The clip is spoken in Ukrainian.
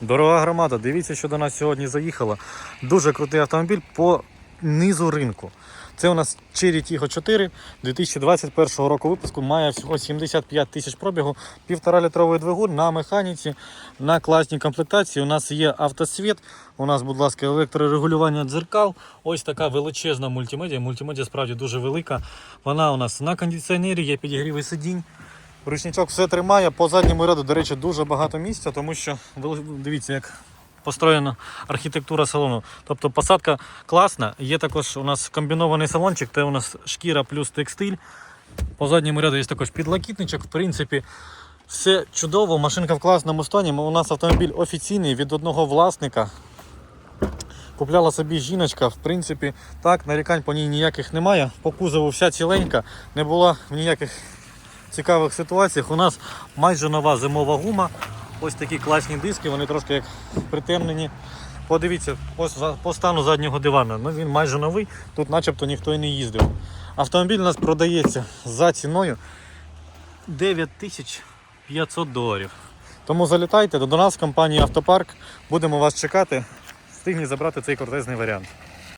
Дорога громада, дивіться, що до нас сьогодні заїхало. Дуже крутий автомобіль по низу ринку. Це у нас Cherry Tiggo 4 2021 року випуску. Має всього 75 тисяч пробігу, півтора літровий двигун на механіці, на класній комплектації. У нас є автосвіт, у нас, будь ласка, електрорегулювання дзеркал. Ось така величезна мультимедіа. Мультимедіа справді дуже велика. Вона у нас на кондиціонері, є підігріви сидінь. Ручничок все тримає. По задньому ряду, до речі, дуже багато місця, тому що дивіться, як построєна архітектура салону. Тобто посадка класна. Є також у нас комбінований салончик, це у нас шкіра плюс текстиль. По задньому ряду є також підлокітничок. В принципі, все чудово, машинка в класному стані. У нас автомобіль офіційний від одного власника. Купляла собі жіночка, в принципі, так, нарікань по ній ніяких немає. По кузову вся ціленька, не була в ніяких цікавих ситуаціях. У нас майже нова зимова гума. Ось такі класні диски, вони трошки як притемнені. Подивіться, по, по стану заднього дивана. Ну, він майже новий, тут начебто ніхто і не їздив. Автомобіль у нас продається за ціною 9500 доларів. Тому залітайте до нас в компанії Автопарк. Будемо вас чекати. Встигніть забрати цей кортезний варіант.